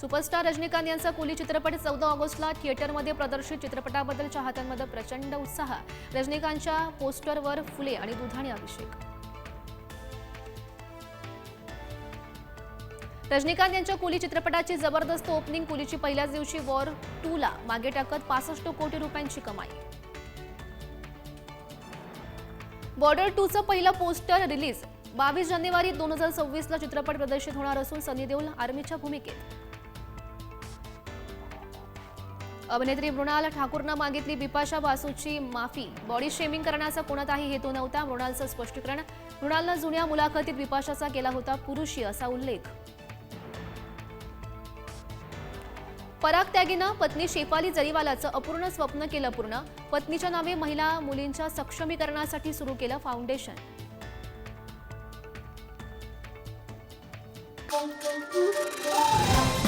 Superstar Rajinikanth यांचा कुली चित्रपट चौदा ऑगस्टला थिएटरमध्ये प्रदर्शित. चित्रपटाबद्दल चाहत्यांमध्ये प्रचंड उत्साह. रजनीकांतच्या पोस्टरवर फुले आणि दुधाणी अभिषेक. रजनीकांत यांच्या कुली चित्रपटाची जबरदस्त ओपनिंग कुलीची पहिल्याच दिवशी वॉर टू ला मागे टाकत पासष्ट कोटी रुपयांची कमाई. बॉर्डर टूचं पहिलं पोस्टर रिलीज. बावीस जानेवारी दोन हजार सव्वीसला चित्रपट प्रदर्शित होणार असून सनी देओल आर्मीच्या भूमिकेत. अभिनेत्री मृणाल ठाकूरनं मागितली बिपाशा बासूची माफी. बॉडी शेमिंग करण्याचा कोणताही हेतू नव्हता मृणालचं स्पष्टीकरण. मृणालनं जुन्या मुलाखतीत बिपाशाचा केला होता पुरुषी असा उल्लेख. पराग त्यागीनं पत्नी शेफाली जरीवालाचं अपूर्ण स्वप्न केलं पूर्ण पत्नीच्या नावे महिला मुलींच्या सक्षमीकरणासाठी सुरू केलं फाउंडेशन. Thank you.